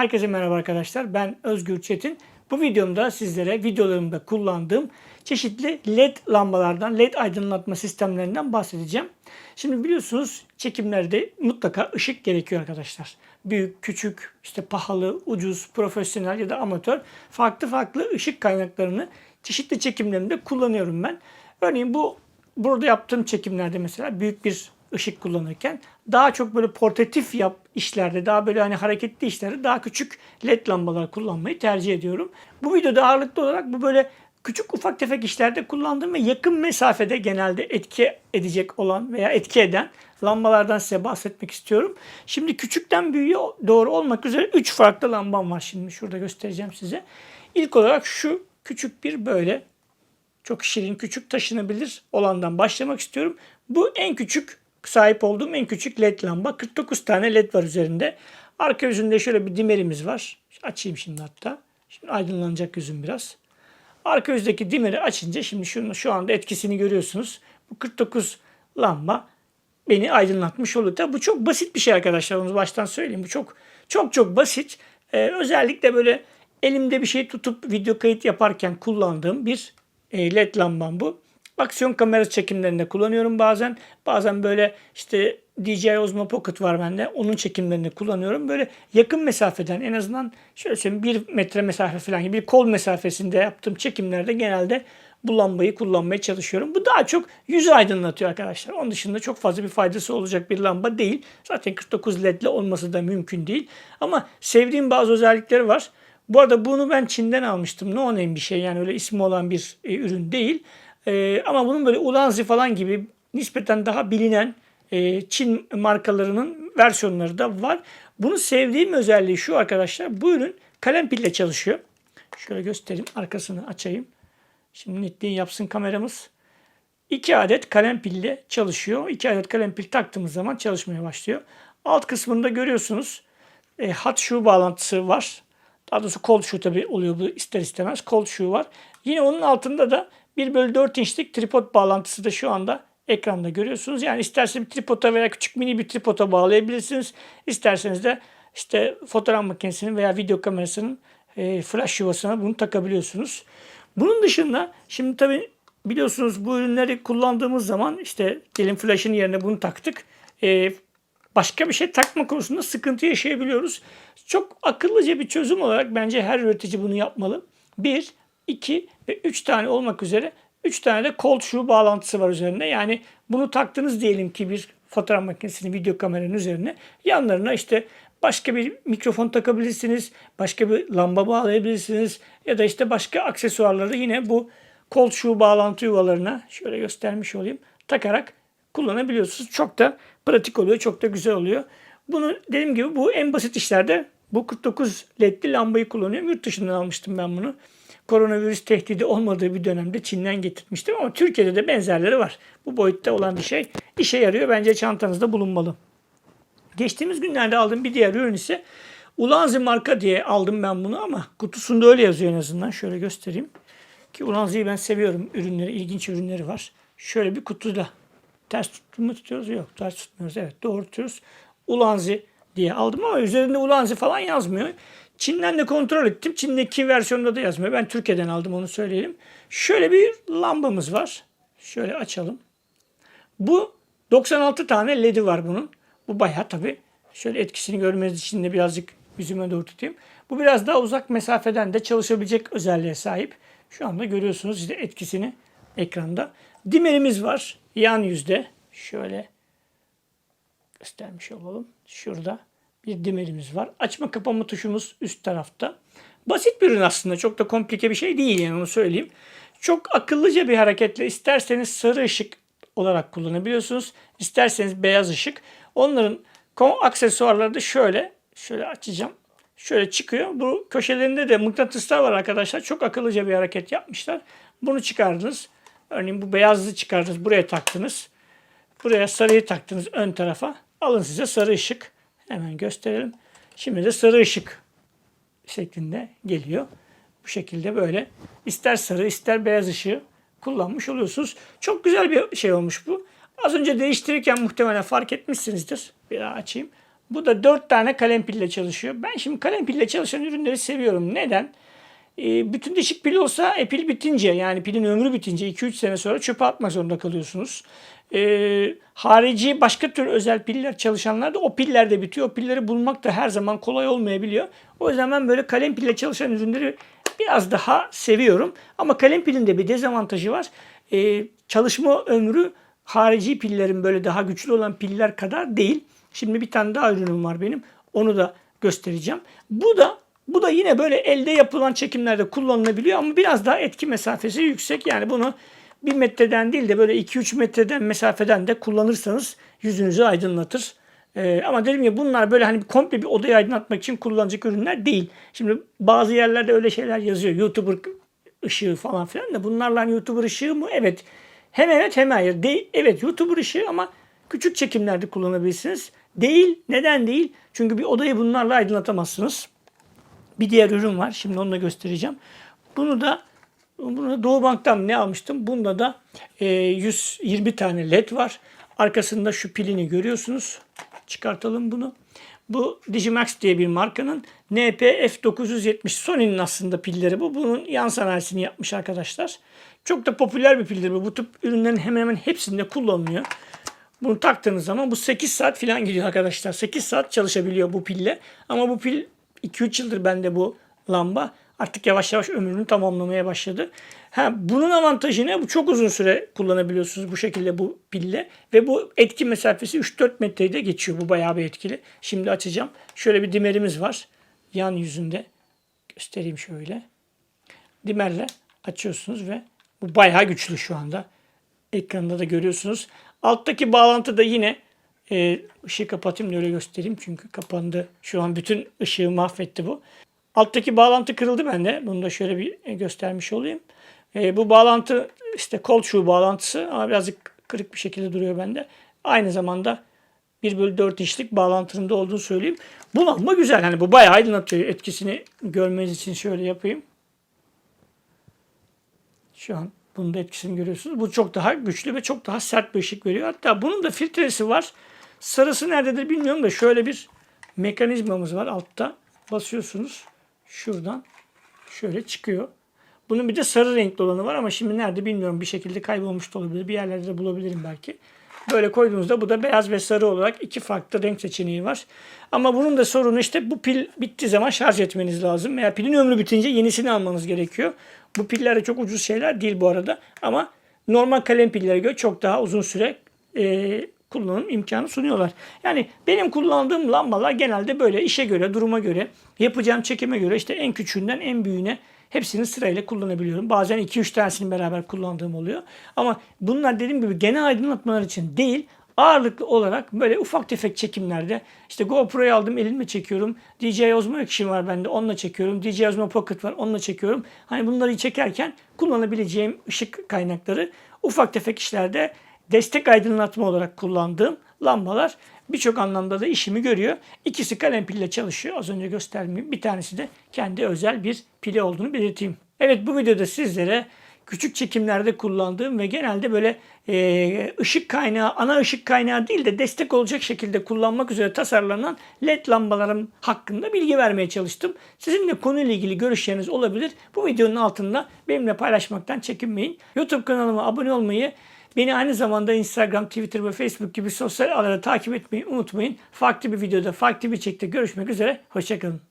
Herkese merhaba arkadaşlar. Ben Özgür Çetin. Bu videomda sizlere videolarımda kullandığım çeşitli LED lambalardan, LED aydınlatma sistemlerinden bahsedeceğim. Şimdi biliyorsunuz çekimlerde mutlaka ışık gerekiyor arkadaşlar. Büyük, küçük, işte pahalı, ucuz, profesyonel ya da amatör farklı farklı ışık kaynaklarını çeşitli çekimlerimde kullanıyorum ben. Örneğin bu burada yaptığım çekimlerde mesela büyük bir ışık kullanırken daha çok böyle portatif yap işlerde daha böyle hani hareketli işlerde daha küçük led lambalar kullanmayı tercih ediyorum. Bu videoda ağırlıklı olarak bu böyle küçük ufak tefek işlerde kullandığım ve yakın mesafede genelde etki edecek olan veya etki eden lambalardan size bahsetmek istiyorum. Şimdi küçükten büyüğe doğru olmak üzere 3 farklı lambam var şimdi şurada göstereceğim size. İlk olarak şu küçük bir böyle çok şirin küçük taşınabilir olandan başlamak istiyorum. Bu en küçük sahip olduğum en küçük led lamba. 49 tane led var üzerinde. Arka yüzünde şöyle bir dimerimiz var. Açayım şimdi hatta. Şimdi aydınlanacak yüzüm biraz. Arka yüzdeki dimeri açınca şimdi şunu şu anda etkisini görüyorsunuz. Bu 49 lamba beni aydınlatmış oluyor. Tabi bu çok basit bir şey arkadaşlar. Onu baştan söyleyeyim. Bu çok çok çok basit. Ee, özellikle böyle elimde bir şey tutup video kayıt yaparken kullandığım bir e, led lambam bu. Aksiyon kamerası çekimlerinde kullanıyorum bazen. Bazen böyle işte DJI Osmo Pocket var bende. Onun çekimlerinde kullanıyorum. Böyle yakın mesafeden en azından şöyle söyleyeyim bir metre mesafe falan gibi bir kol mesafesinde yaptığım çekimlerde genelde bu lambayı kullanmaya çalışıyorum. Bu daha çok yüzü aydınlatıyor arkadaşlar. Onun dışında çok fazla bir faydası olacak bir lamba değil. Zaten 49 ledle olması da mümkün değil. Ama sevdiğim bazı özellikleri var. Bu arada bunu ben Çin'den almıştım. No name bir şey yani öyle ismi olan bir e, ürün değil. E, ama bunun böyle Ulanzi falan gibi nispeten daha bilinen e, Çin markalarının versiyonları da var. Bunu sevdiğim özelliği şu arkadaşlar. Bu ürün kalem pille çalışıyor. Şöyle göstereyim. Arkasını açayım. Şimdi netliğini yapsın kameramız. 2 adet kalem pille çalışıyor. 2 adet kalem pil taktığımız zaman çalışmaya başlıyor. Alt kısmında görüyorsunuz e, hat şu bağlantısı var. Daha doğrusu cold shoe tabi oluyor bu ister istemez. Cold shoe var. Yine onun altında da 1 bölü 4 inçlik tripod bağlantısı da şu anda ekranda görüyorsunuz. Yani isterseniz bir tripoda veya küçük mini bir tripoda bağlayabilirsiniz. İsterseniz de işte fotoğraf makinesinin veya video kamerasının e, flash yuvasına bunu takabiliyorsunuz. Bunun dışında şimdi tabi biliyorsunuz bu ürünleri kullandığımız zaman işte diyelim flash'ın yerine bunu taktık. E, başka bir şey takma konusunda sıkıntı yaşayabiliyoruz. Çok akıllıca bir çözüm olarak bence her üretici bunu yapmalı. Bir, iki ve üç tane olmak üzere üç tane de cold shoe bağlantısı var üzerinde. Yani bunu taktınız diyelim ki bir fotoğraf makinesinin video kameranın üzerine. Yanlarına işte başka bir mikrofon takabilirsiniz. Başka bir lamba bağlayabilirsiniz. Ya da işte başka aksesuarları yine bu cold shoe bağlantı yuvalarına şöyle göstermiş olayım. Takarak kullanabiliyorsunuz. Çok da pratik oluyor. Çok da güzel oluyor. Bunu dediğim gibi bu en basit işlerde bu 49 ledli lambayı kullanıyorum. Yurt dışından almıştım ben bunu. Koronavirüs tehdidi olmadığı bir dönemde Çin'den getirmiştim ama Türkiye'de de benzerleri var. Bu boyutta olan bir şey işe yarıyor. Bence çantanızda bulunmalı. Geçtiğimiz günlerde aldığım bir diğer ürün ise Ulanzi marka diye aldım ben bunu ama kutusunda öyle yazıyor en azından. Şöyle göstereyim. Ki Ulanzi'yi ben seviyorum. Ürünleri, ilginç ürünleri var. Şöyle bir kutuda. Ters mu tutuyoruz? Yok ters tutmuyoruz. Evet doğru tutuyoruz. Ulanzi diye aldım ama üzerinde Ulanzi falan yazmıyor. Çin'den de kontrol ettim. Çin'deki versiyonda da yazmıyor. Ben Türkiye'den aldım onu söyleyelim. Şöyle bir lambamız var. Şöyle açalım. Bu 96 tane ledi var bunun. Bu bayağı tabii. Şöyle etkisini görmeniz için de birazcık yüzüme doğru tutayım. Bu biraz daha uzak mesafeden de çalışabilecek özelliğe sahip. Şu anda görüyorsunuz işte etkisini ekranda. Dimerimiz var yan yüzde. Şöyle göstermiş olalım. Şurada bir dimerimiz var. Açma kapama tuşumuz üst tarafta. Basit bir ürün aslında. Çok da komplike bir şey değil yani onu söyleyeyim. Çok akıllıca bir hareketle isterseniz sarı ışık olarak kullanabiliyorsunuz. İsterseniz beyaz ışık. Onların aksesuarları da şöyle. Şöyle açacağım. Şöyle çıkıyor. Bu köşelerinde de mıknatıslar var arkadaşlar. Çok akıllıca bir hareket yapmışlar. Bunu çıkardınız. Örneğin bu beyazlı çıkardınız. Buraya taktınız. Buraya sarıyı taktınız ön tarafa. Alın size sarı ışık. Hemen gösterelim. Şimdi de sarı ışık şeklinde geliyor. Bu şekilde böyle ister sarı ister beyaz ışığı kullanmış oluyorsunuz. Çok güzel bir şey olmuş bu. Az önce değiştirirken muhtemelen fark etmişsinizdir. Bir daha açayım. Bu da 4 tane kalem pille çalışıyor. Ben şimdi kalem pille çalışan ürünleri seviyorum. Neden? Ee, bütün dişik pil olsa e, pil bitince yani pilin ömrü bitince 2-3 sene sonra çöpe atmak zorunda kalıyorsunuz. Ee, harici başka tür özel piller çalışanlar da o piller de bitiyor. O pilleri bulmak da her zaman kolay olmayabiliyor. O yüzden ben böyle kalem pille çalışan ürünleri biraz daha seviyorum. Ama kalem pilin de bir dezavantajı var. Ee, çalışma ömrü harici pillerin böyle daha güçlü olan piller kadar değil. Şimdi bir tane daha ürünüm var benim. Onu da göstereceğim. Bu da bu da yine böyle elde yapılan çekimlerde kullanılabiliyor ama biraz daha etki mesafesi yüksek. Yani bunu 1 metreden değil de böyle 2-3 metreden mesafeden de kullanırsanız yüzünüzü aydınlatır. Ee, ama dedim ya bunlar böyle hani komple bir odayı aydınlatmak için kullanacak ürünler değil. Şimdi bazı yerlerde öyle şeyler yazıyor. YouTuber ışığı falan filan da bunlarla hani YouTuber ışığı mı? Evet. Hem evet hem hayır. Değil. Evet YouTuber ışığı ama küçük çekimlerde kullanabilirsiniz. Değil. Neden değil? Çünkü bir odayı bunlarla aydınlatamazsınız. Bir diğer ürün var. Şimdi onu da göstereceğim. Bunu da bunu Doğu Bank'tan ne almıştım? Bunda da e, 120 tane led var. Arkasında şu pilini görüyorsunuz. Çıkartalım bunu. Bu Digimax diye bir markanın NPF970 Sony'nin aslında pilleri bu. Bunun yan sanayisini yapmış arkadaşlar. Çok da popüler bir pildir bu. Bu tip ürünlerin hemen hemen hepsinde kullanılıyor. Bunu taktığınız zaman bu 8 saat falan gidiyor arkadaşlar. 8 saat çalışabiliyor bu pille. Ama bu pil 2-3 yıldır bende bu lamba. Artık yavaş yavaş ömrünü tamamlamaya başladı. Ha, bunun avantajı ne? Bu çok uzun süre kullanabiliyorsunuz bu şekilde bu pille. Ve bu etki mesafesi 3-4 metreyi de geçiyor. Bu bayağı bir etkili. Şimdi açacağım. Şöyle bir dimerimiz var. Yan yüzünde. Göstereyim şöyle. Dimerle açıyorsunuz ve bu bayağı güçlü şu anda. Ekranda da görüyorsunuz. Alttaki bağlantı da yine e, ışığı kapatayım da öyle göstereyim. Çünkü kapandı. Şu an bütün ışığı mahvetti bu. Alttaki bağlantı kırıldı bende. Bunu da şöyle bir göstermiş olayım. E, bu bağlantı işte kol çuğu bağlantısı ama birazcık kırık bir şekilde duruyor bende. Aynı zamanda 1 bölü 4 inçlik bağlantının olduğunu söyleyeyim. Bu lamba güzel. Hani bu bayağı aydınlatıyor. Etkisini görmeniz için şöyle yapayım. Şu an bunun da etkisini görüyorsunuz. Bu çok daha güçlü ve çok daha sert bir ışık veriyor. Hatta bunun da filtresi var. Sarısı nerededir bilmiyorum da şöyle bir mekanizmamız var altta. Basıyorsunuz. Şuradan şöyle çıkıyor. Bunun bir de sarı renkli olanı var ama şimdi nerede bilmiyorum. Bir şekilde kaybolmuş da olabilir. Bir yerlerde de bulabilirim belki. Böyle koyduğunuzda bu da beyaz ve sarı olarak iki farklı renk seçeneği var. Ama bunun da sorunu işte bu pil bittiği zaman şarj etmeniz lazım. Veya pilin ömrü bitince yenisini almanız gerekiyor. Bu piller de çok ucuz şeyler değil bu arada. Ama normal kalem pillere göre çok daha uzun süre e, kullanım imkanı sunuyorlar. Yani benim kullandığım lambalar genelde böyle işe göre, duruma göre, yapacağım çekime göre işte en küçüğünden en büyüğüne hepsini sırayla kullanabiliyorum. Bazen 2-3 tanesini beraber kullandığım oluyor. Ama bunlar dediğim gibi genel aydınlatmalar için değil, ağırlıklı olarak böyle ufak tefek çekimlerde işte GoPro'yu aldım elimle çekiyorum. DJI Osmo Action var bende onunla çekiyorum. DJI Osmo Pocket var onunla çekiyorum. Hani bunları çekerken kullanabileceğim ışık kaynakları ufak tefek işlerde destek aydınlatma olarak kullandığım lambalar birçok anlamda da işimi görüyor. İkisi kalem pille çalışıyor. Az önce göstermeyeyim. Bir tanesi de kendi özel bir pili olduğunu belirteyim. Evet bu videoda sizlere küçük çekimlerde kullandığım ve genelde böyle e, ışık kaynağı, ana ışık kaynağı değil de destek olacak şekilde kullanmak üzere tasarlanan led lambalarım hakkında bilgi vermeye çalıştım. Sizin de konuyla ilgili görüşleriniz olabilir. Bu videonun altında benimle paylaşmaktan çekinmeyin. YouTube kanalıma abone olmayı, Beni aynı zamanda Instagram, Twitter ve Facebook gibi sosyal ağları takip etmeyi unutmayın. Farklı bir videoda, farklı bir çekte görüşmek üzere. Hoşçakalın.